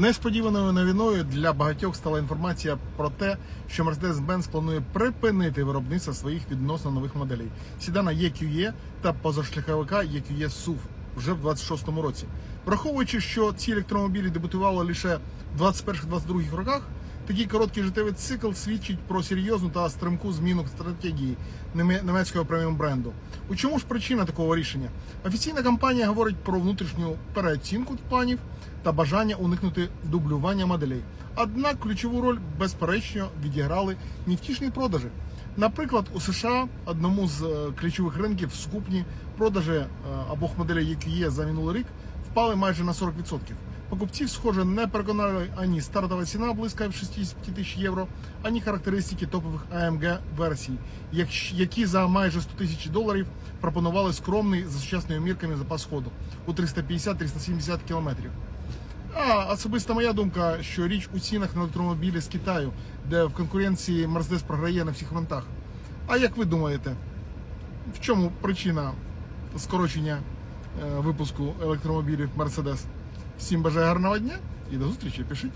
Несподіваною новиною для багатьох стала інформація про те, що Mercedes-Benz планує припинити виробництво своїх відносно нових моделей сідана EQE та позашляховика EQE SUV вже в 26-му році. Враховуючи, що ці електромобілі дебютували лише в 21-22 роках, такий короткий життєвий цикл свідчить про серйозну та стрімку зміну стратегії німецького преміум бренду. У чому ж причина такого рішення? Офіційна компанія говорить про внутрішню переоцінку планів та бажання уникнути дублювання моделей. Однак ключову роль безперечно відіграли невтішні продажі. Наприклад, у США одному з е, ключових ринків скупні продажі е, обох моделей, які є за минулий рік, впали майже на 40%. Покупців, схоже, не переконали ані стартова ціна близько 65 тисяч євро, ані характеристики топових AMG версій, які за майже 100 тисяч доларів пропонували скромний за сучасними мірками запас ходу у 350-370 кілометрів. А особиста моя думка, що річ у цінах на електромобілі з Китаю, де в конкуренції Mercedes програє на всіх фронтах. А як ви думаєте, в чому причина скорочення е, випуску електромобілів Mercedes? Всім бажаю гарного дня і до зустрічі. Пишіть.